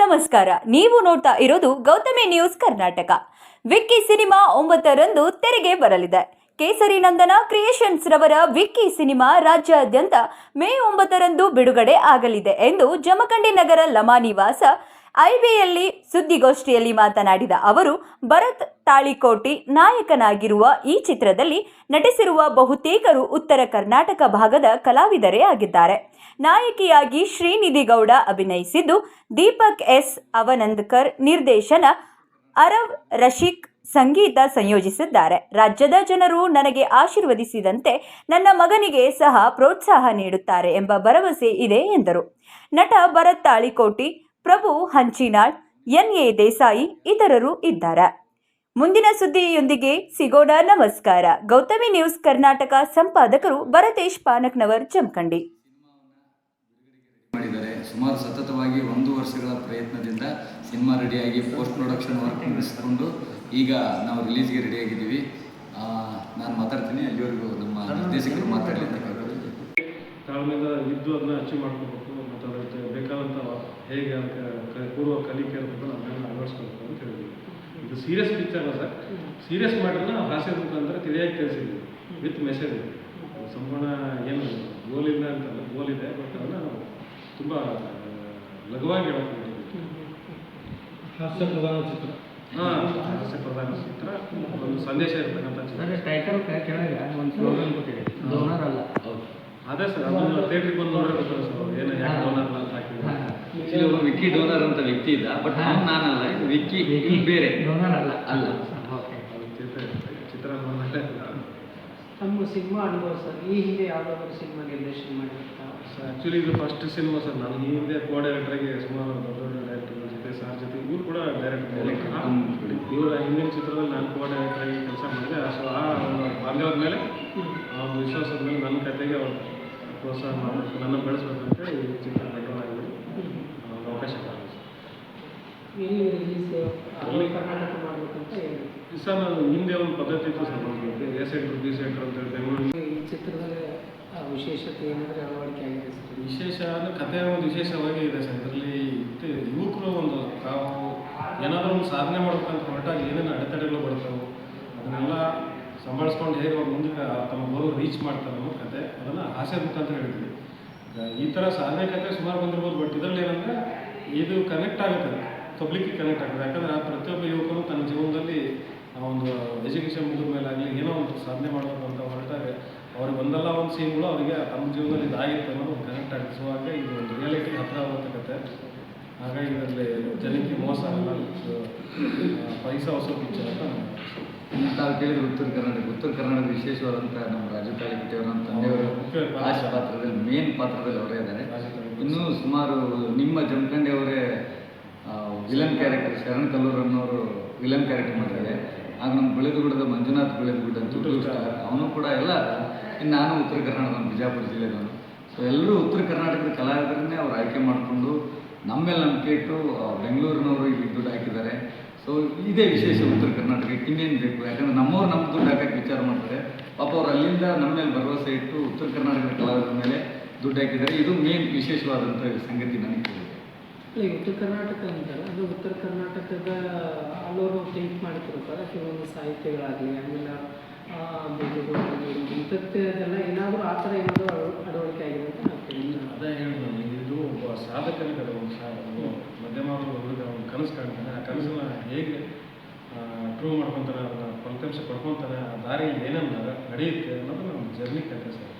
ನಮಸ್ಕಾರ. ನೀವು ನೋಡ್ತಾ ಇರೋದು ಗೌತಮಿ ನ್ಯೂಸ್ ಕರ್ನಾಟಕ. ವಿಕ್ಕಿ ಸಿನಿಮಾ ಒಂಬತ್ತರಂದು ತೆರೆಗೆ ಬರಲಿದೆ. ಕೇಸರಿ ನಂದನ ಕ್ರಿಯೇಷನ್ಸ್ ರವರ ವಿಕ್ಕಿ ಸಿನಿಮಾ ರಾಜ್ಯಾದ್ಯಂತ ಮೇ ಒಂಬತ್ತರಂದು ಬಿಡುಗಡೆ ಆಗಲಿದೆ ಎಂದು ಜಮಖಂಡಿ ನಗರ ಲಮಾನಿವಾಸ ಐಬಿಯಲ್ಲಿ ಸುದ್ದಿಗೋಷ್ಠಿಯಲ್ಲಿ ಮಾತನಾಡಿದ ಅವರು, ಭರತ್ ತಾಳಿಕೋಟಿ ನಾಯಕನಾಗಿರುವ ಈ ಚಿತ್ರದಲ್ಲಿ ನಟಿಸಿರುವ ಬಹುತೇಕರು ಉತ್ತರ ಕರ್ನಾಟಕ ಭಾಗದ ಕಲಾವಿದರೇ ಆಗಿದ್ದಾರೆ. ನಾಯಕಿಯಾಗಿ ಶ್ರೀನಿಧಿ ಗೌಡ ಅಭಿನಯಿಸಿದ್ದು, ದೀಪಕ್ ಎಸ್ ಅವನಂದ್ಕರ್ ನಿರ್ದೇಶನ ಅರವ್ ರಶಿಕ್ ಸಂಗೀತ ಸಂಯೋಜಿಸಿದ್ದಾರೆ. ರಾಜ್ಯದ ಜನರು ನನಗೆ ಆಶೀರ್ವದಿಸಿದಂತೆ ನನ್ನ ಮಗನಿಗೆ ಸಹ ಪ್ರೋತ್ಸಾಹ ನೀಡುತ್ತಾರೆ ಎಂಬ ಭರವಸೆ ಇದೆ ಎಂದರು. ನಟ ಭರತ್ ತಾಳಿಕೋಟಿ ಪ್ರಭು ಹಂಚಿನಾಳ್ ಎನ್ ಎ ದೇಸಾಯಿ ಇತರರು ಇದ್ದಾರೆ. ಮುಂದಿನ ಸುದ್ದಿಯೊಂದಿಗೆ ಸಿಗೋಣ. ನಮಸ್ಕಾರ. ಗೌತಮಿ ನ್ಯೂಸ್ ಕರ್ನಾಟಕ ಸಂಪಾದಕರು ಭರತೇಶ್ ಪಾನಕ್ನವರ್ ಜಮಖಂಡಿ. ಮಾಡಿದ್ದಾರೆ. ಸುಮಾರು ಸತತವಾಗಿ ಒಂದು ವರ್ಷಗಳ ಪ್ರಯತ್ನದಿಂದ ಸಿನಿಮಾ ರೆಡಿಯಾಗಿ ಪೋಸ್ಟ್ ಪ್ರೊಡಕ್ಷನ್ ವರ್ಕ್ ಮುಗಿಸ್ಕೊಂಡು ಈಗ ನಾವು ರಿಲೀಸ್ಗೆ ರೆಡಿಯಾಗಿದ್ದೀವಿ ನಾನು ಮಾತಾಡ್ತೀನಿ. ಅಲ್ಲಿವರೆಗೂ ನಮ್ಮ ನಿರ್ದೇಶಕರು ಮಾತಾಡಲಿ ಅಂತ. ತಾಳ್ಮೆಯಿಂದ ಇದ್ದು ಅದನ್ನ ಅಚೀವ್ ಮಾಡ್ಕೋಬೇಕು. ಹೇಗೆ ಅಂತ ಪೂರ್ವ ಕಲಿಕೆ ಅಂತ ನಮ್ಮನ್ನು ಅಳವಡಿಸ್ಕೋಬೇಕು ಅಂತ ಹೇಳಿದ್ವಿ ಇದು ಸೀರಿಯಸ್ ಪಿಕ್ಚರ್ ಅಲ್ಲ ಸರ್? ಸೀರಿಯಸ್ ಮ್ಯಾಟ್ರನ್ನ ಹಾಸ್ಯದ ಮುಖಾಂತರ ತಿಳಿಯಾಗಿ ಕೇಳಿಸಿದ್ವಿ ವಿತ್ ಮೆಸೇಜ್ ಸಂಪೂರ್ಣ ಏನು ಗೋಲ್ ಇಲ್ಲ ಅಂತಲ್ಲ ಗೋಲ್ ಇದೆ ಬಟ್ ಅದನ್ನ ನಾವು ತುಂಬ ಲಘುವಾಗಿ ಹೇಳಕ್ಕೆ ಹಾಸ್ಯ ಪ್ರಧಾನ ಚಿತ್ರ. ಹಾಂ ಹಾಸ್ಯ ಪ್ರಧಾನ ಚಿತ್ರ. ಒಂದು ಸಂದೇಶ ಇರ್ತಕ್ಕಂಥ ಚಿತ್ರ. ಸರ್ ಟೈಟಲ್ ಕೆಳಗೆ ಒಂದು ಸ್ಲೋಗನ್ ಕೊಟ್ಟಿದೆ. ಡೋನರ್ ಅಲ್ಲ. ಅದೇ ಸರ್ ಅದನ್ನು ಥಿಯೇಟ್ರಿಗೆ ಬಂದು ನೋಡಬೇಕು ಸರ್ ಏನು ಯಾಕೆ ಡೋನರ್ ಅಂತ ಹಾಕಿದ್ರು. Actually ಒಬ್ಬ ವಿಕ್ಕಿ ಡೋನರ್ ಅಂತ ವ್ಯಕ್ತಿ ಇದ್ದ ಬಟ್ ನಾನು ನಾನಲ್ಲ ಇದು ವಿಕ್ಕಿ ಬೇರೆ. ಡೋನರ್ ಅಲ್ಲ. ಅಲ್ಲ. ತಮ್ಮ ಸಿನಿಮಾ ಅನುಭವ ಸರ್ ಈ ಹಿಂದೆ ಯಾವುದಾದ್ರು ಸಿನಿಮಾ ನಿರ್ದೇಶನ ಮಾಡಿರ್ತಾ ಆ್ಯಕ್ಚುಲಿ ಇದು ಫಸ್ಟ್ ಸಿನಿಮಾ ಸರ್ ನಾನು ಈ ಹಿಂದೆ ಕೋ ಡೈರೆಕ್ಟರ್ಗೆ ಸುಮಾರು ದೊಡ್ಡ ದೊಡ್ಡ ಡೈರೆಕ್ಟರ್ ಜೊತೆ ಸಾರ್ ಜೊತೆ ಇವ್ರು ಕೂಡ ಡೈರೆಕ್ಟರ್ ಇವರ ಹಿಂದಿನ ಚಿತ್ರದಲ್ಲಿ ನಾನು ಕೋ ಡೈರೆಕ್ಟರಾಗಿ ಕೆಲಸ ಮಾಡಿದೆ. ಸೊ ಆ ಒಂದು ಬಾಂಧವ್ಯದ ಮೇಲೆ ಆ ಒಂದು ವಿಶ್ವಾಸದ ಮೇಲೆ ನನ್ನ ಕತೆಗೆ ಅವರು ಪ್ರೋತ್ಸಾಹ ಮಾಡಬೇಕು ನನ್ನ ಬೆಳೆಸ್ಬೇಕಂತ ಈ ಚಿತ್ರ ಕಟ್ಟೋಣ ಅವಕಾಶ ಎಲ್ಲಿ ರಿಲೀಸ್ ಕರ್ನಾಟಕ ಮಾಡಬೇಕಂತ ಹೇಳಿ. ಸರ್ ನಾನು ಹಿಂದೆ ಒಂದು ಪದ್ಧತಿ ಇತ್ತು ಸರ್ ನಮಗೆ A centre B centre Bengaluru. ಈ ಚಿತ್ರದಲ್ಲಿ ಆ ವಿಶೇಷತೆ ಏನಂದರೆ ಅಳವಡಿಕೆ ಆಗಿದೆ ಸರ್? ವಿಶೇಷ ಅಂದರೆ ಕಥೆ ಒಂದು ವಿಶೇಷವಾಗಿ ಇದೆ ಸರ್. ಅದರಲ್ಲಿ ಯುವಕರು ಒಂದು ತಾವು ಏನಾದರೂ ಒಂದು ಸಾಧನೆ ಮಾಡ್ಬೇಕಂತ ಹೊರಟಾಗ ಏನೇನು ಅಡೆತಡೆಗಳು ಬರ್ತಾವೆ ಅದನ್ನೆಲ್ಲ ಸಂಭಾಳಿಸ್ಕೊಂಡು ಹೇಗೆ ಅವ್ರು ಮುಂದೆ ತಮ್ಮ ಗೋಲ್ ರೀಚ್ ಮಾಡ್ತಾರೆ ಅನ್ನೋ ಕತೆ ಅದನ್ನು ಹಾಸ್ಯ ಮುಖಾಂತರ ಹೇಳಿದ್ವಿ. ಈಗ ಈ ಥರ ಸಾಧನೆ ಕತೆ ಸುಮಾರು ಬಂದಿರ್ಬೋದು ಬಟ್ ಇದರಲ್ಲಿ ಏನಂದರೆ ಇದು ಕನೆಕ್ಟ್ ಆಗುತ್ತೆ ಪಬ್ಲಿಕ್ಗೆ ಕನೆಕ್ಟ್ ಆಗುತ್ತೆ. ಯಾಕಂದರೆ ಪ್ರತಿಯೊಬ್ಬ ಯುವಕರು ತನ್ನ ಜೀವನದಲ್ಲಿ ಒಂದು ಎಜುಕೇಷನ್ ಮುಗಿದ ಮೇಲೆ ಆಗಲಿ ಏನೋ ಒಂದು ಸಾಧನೆ ಮಾಡಬೇಕು ಅಂತ ಹೊರಟಾಗ ಅವ್ರಿಗೆ ಒಂದಲ್ಲ ಒಂದು ಸೀನ್ಗಳು ಅವರಿಗೆ ತಮ್ಮ ಜೀವನದಲ್ಲಿ ಇದಾಗಿತ್ತು ಅನ್ನೋದು ಕನೆಕ್ಟ್ ಆಗುತ್ತೆ. ಸೊ ಹಾಗೆ ಇದು ಒಂದು ರಿಯಾಲಿಟಿ ಹತ್ರ ಆಗುವಂಥ ಹಾಗಾಗಿ ಇದರಲ್ಲಿ ಜನಕ್ಕೆ ಮೋಸ ಆಗಲ್ಲ. ಪೈಸಾ ಹೊಸ ಪಿಕ್ಚರ್ ಅಂತ ತಾವು ಕೇಳಿದ್ರೆ ಉತ್ತರ ಕರ್ನಾಟಕ. ಉತ್ತರ ಕರ್ನಾಟಕ ವಿಶೇಷವಾದಂಥ ನಮ್ಮ ರಾಜು ತಾಳಿಕಟ್ಟಿ ಅವರ ತಂದೆಯವರು ಆಶ ಪಾತ್ರದಲ್ಲಿ ಮೇನ್ ಪಾತ್ರದಲ್ಲಿ ಅವರೇ ಇದ್ದಾರೆ. ಇನ್ನೂ ಸುಮಾರು ನಿಮ್ಮ ಜಮಖಂಡಿ ಅವರೇ ವಿಲನ್ ಕ್ಯಾರೆಕ್ಟರ್ ಶರಣ್ ಕಲ್ಲೂರ್ ಅನ್ನೋರು ವಿಲನ್ ಕ್ಯಾರೆಕ್ಟರ್ ಮಾಡಿದ್ದಾರೆ. ಆಗ ನಮ್ಮ ಬೆಳೆದುಗುಡದ ಮಂಜುನಾಥ್ ಬೆಳೆದುಗುಡ್ಡ ಅಂತ ಅವನು ಕೂಡ ಎಲ್ಲ ಇನ್ನು ನಾನು ಉತ್ತರ ಕರ್ನಾಟಕ ಬಿಜಾಪುರ ಜಿಲ್ಲೆದವನು. ಸೊ ಎಲ್ಲರೂ ಉತ್ತರ ಕರ್ನಾಟಕದ ಕಲಾವಿದರನ್ನೇ ಅವ್ರು ಆಯ್ಕೆ ಮಾಡಿಕೊಂಡು ನಮ್ಮ ಇಟ್ಟು ಬೆಂಗಳೂರಿನವರು ಇಲ್ಲಿ ದುಡ್ಡು ಹಾಕಿದ್ದಾರೆ. ಸೊ ಇದೇ ವಿಶೇಷ ಉತ್ತರ ಕರ್ನಾಟಕಕ್ಕೆ ಇನ್ನೇನು ಬೇಕು? ಯಾಕಂದ್ರೆ ನಮ್ಮವ್ರು ನಮ್ಮ ದುಡ್ಡು ಹಾಕಕ್ಕೆ ವಿಚಾರ ಮಾಡ್ತಾರೆ. ಪಾಪ ಅವ್ರು ಅಲ್ಲಿಂದ ನಮ್ಮ ಮೇಲೆ ಭರವಸೆ ಇಟ್ಟು ಉತ್ತರ ಕರ್ನಾಟಕದ ಕಲಾವಿದರ ಮೇಲೆ ದುಡ್ಡು ಹಾಕಿದ್ದಾರೆ. ಇದು ಮೇನ್ ವಿಶೇಷವಾದಂಥ ಸಂಗತಿ ನನಗೆ ತಿಳಿದಿದೆ. ಈ ಉತ್ತರ ಕರ್ನಾಟಕ ಅಂತಾರೆ. ಅದು ಉತ್ತರ ಕರ್ನಾಟಕದ ಅಲ್ಲೋರು ಥಿಂಕ್ ಮಾಡ್ತಿರ್ತಾರೆ ಕೆಲವೊಂದು ಸಾಹಿತ್ಯಗಳಾಗಲಿ ಆಮೇಲೆ ಆ, ಅದೆಲ್ಲ ಇಂಥದ್ದೆಲ್ಲ ಏನಾದರೂ ಆ ಥರ ಏನಾದರೂ ಅಳ- ಅಳವಡಿಕೆ ಆಗಿದೆ ಅಂತ ನಾವು ಕೇಳಿದ್ವಿ. ಅದೇ ಹೇಳಿದ್ರು ಇದು ಒಬ್ಬ ಕಡೆ ಒಂದು ಮಧ್ಯಮ ಹುಡುಗ ಒಂದು ಕನಸು ಕಾಣ್ತಾನೆ ಆ ಕನಸನ್ನ ಹೇಗೆ ಪ್ರೂವ್ ಮಾಡ್ಕೊತಾನೆ ಅದನ್ನ ಫಲಿತಾಂಶ ಪಡ್ಕೊತಾನೆ ಆ ದಾರಿಯಲ್ಲಿ ಏನನ್ನ ನಡೆಯುತ್ತೆ ಅನ್ನೋದು ನಮ್ಮ ಜರ್ನಿ ಕತೆ ಸರ್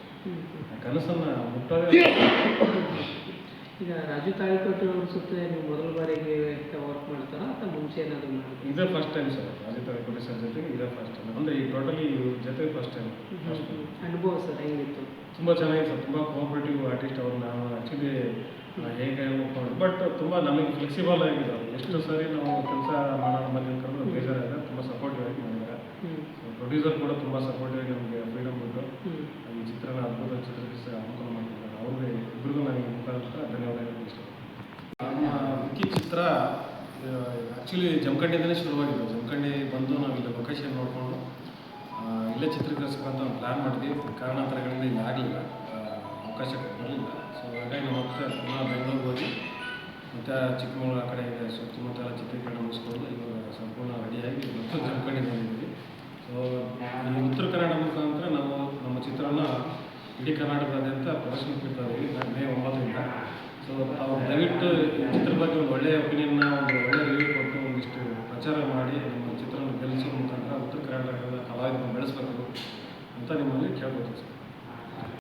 ಆ ಕನಸನ್ನು ಮುಟ್ಟೋದೇ ಈಗ ರಾಜು ತಾಳಿಕೋಟೆ ಅವ್ರ ಸುತ್ತ ನೀವು ಮೊದಲ ಬಾರಿಗೆ ವರ್ಕ್ ಮಾಡ್ತಾರಾ ಅಥವಾ ಮುಂಚೆ ಏನಾದರೂ ಮಾಡಿದ್ರಾ? ಇದೇ first time sir Raju Talikote sir ಜೊತೆಗೆ ಇದೇ ಫಸ್ಟ್ ಟೈಮ್ ಅಂದರೆ ಈ ಟೋಟಲಿ ಜೊತೆ ಫಸ್ಟ್ ಟೈಮ್ ಅನುಭವ ಸರ್ ಹೆಂಗಿತ್ತು? ತುಂಬ ಚೆನ್ನಾಗಿದೆ ಸರ್ ತುಂಬ ಕೋಆಪರೇಟಿವ್ ಆರ್ಟಿಸ್ಟ್ ಅವರು ನಾವು ಆ್ಯಕ್ಚುಲಿ ಹೇಗೆ ಹೇಳ್ಬೇಕು ಬಟ್ ತುಂಬ ನಮಗೆ ಫ್ಲೆಕ್ಸಿಬಲ್ ಆಗಿದೆ. ಎಷ್ಟು ಸರಿ ನಾವು ಕೆಲಸ ಮಾಡೋಣ ಬಂದು ಬೇಜಾರಾಗಿದೆ ಬೇಜಾರಾಗ ತುಂಬ ಸಪೋರ್ಟಿವ್ ಆಗಿ ಮಾಡಿದ್ದಾರೆ ಪ್ರೊಡ್ಯೂಸರ್ ಕೂಡ ತುಂಬ ಸಪೋರ್ಟಿವ್ ಆಗಿ ನಮಗೆ ಫ್ರೀಡಮ್ ಕೊಟ್ಟು ಈ ಚಿತ್ರನ ಅದ್ಭುತ ಚಿತ್ರಕ್ಕೆ ಅನುಕೂಲ ಮಾಡಿದ್ದಾರೆ ಅವ್ರಿಗೆ ಇಬ್ಬರಿಗೂ ನನಗೆ ಮುಖಾಂತರ ಧನ್ಯವಾದ ನಮ್ಮ ವಿಕ್ಕಿ ಚಿತ್ರ ಆ್ಯಕ್ಚುಲಿ ಜಮಖಂಡಿಯಿಂದನೇ ಶುರುವಾಗಿದ್ದು ಜಮಖಂಡಿ ಬಂದು ನಾವು ಇಲ್ಲಿ ಲೊಕೇಶನ್ ನೋಡಿಕೊಂಡು ಇಲ್ಲೇ ಚಿತ್ರೀಕರಿಸ್ಬೇಕಂತ ಒಂದು ಪ್ಲ್ಯಾನ್ ಮಾಡಿದ್ವಿ ಕಾರಣಾಂತರಗಳಿಂದ ಇಲ್ಲಿ ಆಗಲಿಲ್ಲ ಅವಕಾಶ ಬರಲಿಲ್ಲ ಸೊ ಹಾಗಾಗಿ ನಮ್ಮ ಮತ್ತೆ ಪುನಃ ಬೆಂಗಳೂರಿಗೆ ಹೋಗಿ, ಮತ್ತೆ ಚಿಕ್ಕಮಗಳೂರು ಆ ಕಡೆ ಸುತ್ತಮುತ್ತ ಎಲ್ಲ ಚಿತ್ರೀಕರಣ ಮುಗಿಸ್ಕೊಂಡು ಇವಾಗ ಸಂಪೂರ್ಣ ರೆಡಿಯಾಗಿ ಮತ್ತು ಜಂಪ್ಕಂಡಿ ಬಂದಿದ್ದೀವಿ. ಸೊ ಈ ಉತ್ತರ ಕನ್ನಡ ಮುಖಾಂತರ ನಾವು ನಮ್ಮ ಚಿತ್ರನ ಇಡೀ ಕರ್ನಾಟಕದಾದ್ಯಂತ ಪ್ರದರ್ಶನ ಕೊಡ್ತಾ ಇದ್ದೀವಿ ಮೇ ಒಂಬತ್ತರಿಂದ. ಸೊ ತಾವು ದಯವಿಟ್ಟು ಚಿತ್ರದ ಬಗ್ಗೆ ಒಂದು ಒಳ್ಳೆಯ ಒಪಿನಿಯನ್ನ ಒಂದು ಒಳ್ಳೆಯ ರಿವ್ಯೂ ಕೊಟ್ಟು ಒಂದಿಷ್ಟು ಪ್ರಚಾರ ಮಾಡಿ ನಮ್ಮ ಚಿತ್ರವನ್ನು ಗೆಲ್ಲಿಸೋ ಮುಖಾಂತರ ಉತ್ತರ ಕರ್ನಾಟಕದ ಕಲಾವಿದ ಬೆಳೆಸಬೇಕು ಅಂತ ನಿಮ್ಮಲ್ಲಿ ಕೇಳ್ಬೋದು